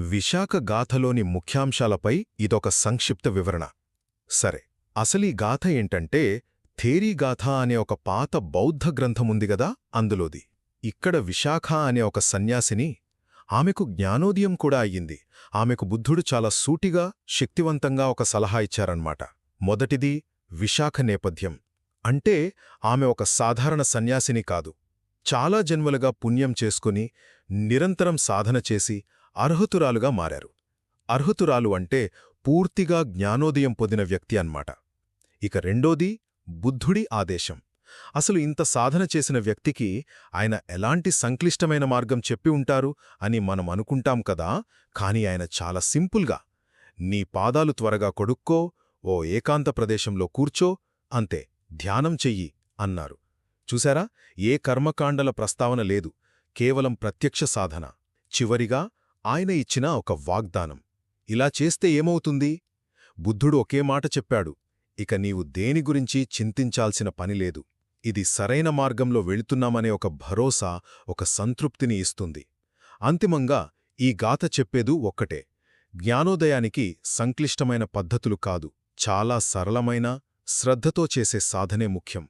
విశాఖ గాథలోని ముఖ్యాంశాలపై ఇదొక సంక్షిప్త వివరణ. సరే అసలీ గాథ ఏంటంటే థేరీగాథ అనే ఒక పాత బౌద్ధ గ్రంథముందిగదా అందులోది. ఇక్కడ విశాఖ అనే ఒక సన్యాసిని ఆమెకు జ్ఞానోదయం కూడా అయ్యింది. ఆమెకు బుద్ధుడు చాలా సూటిగా శక్తివంతంగా ఒక సలహా ఇచ్చారన్నమాట మొదటిది విశాఖ నేపథ్యం. అంటే ఆమె ఒక సాధారణ సన్యాసిని కాదు. చాలా జన్మలుగా పుణ్యం చేసుకుని నిరంతరం సాధన చేసి అర్హతురాలుగా మారారు. అర్హతురాలు అంటే పూర్తిగా జ్ఞానోదయం పొందిన వ్యక్తి అన్మాట ఇక రెండోది బుద్ధుడి ఆదేశం. అసలు ఇంత సాధన చేసిన వ్యక్తికి ఆయన ఎలాంటి సంక్లిష్టమైన మార్గం చెప్పి ఉంటారు అని మనం అనుకుంటాం కదా కాని ఆయన చాలా సింపుల్గా నీ పాదాలు త్వరగా కొడుక్కో ఓ ఏకాంత ప్రదేశంలో కూర్చో అంతే ధ్యానం చెయ్యి అన్నారు. చూశారా ఏ కర్మకాండల ప్రస్తావన లేదు కేవలం ప్రత్యక్ష సాధన. చివరిగా ఆయన ఇచ్చిన ఒక వాగ్దానం. ఇలా చేస్తే ఏమవుతుంది? బుద్ధుడు ఒకే మాట చెప్పాడు. ఇక నీవు దేని గురించి చింతించాల్సిన పనిలేదు ఇది సరైన మార్గంలో వెళుతున్నామనే ఒక భరోసా ఒక సంతృప్తిని ఇస్తుంది. అంతిమంగా ఈ గాథ చెప్పేదు ఒక్కటే. జ్ఞానోదయానికి సంక్లిష్టమైన పద్ధతులు కాదు. చాలా సరళమైన శ్రద్ధతో చేసే సాధనే ముఖ్యం.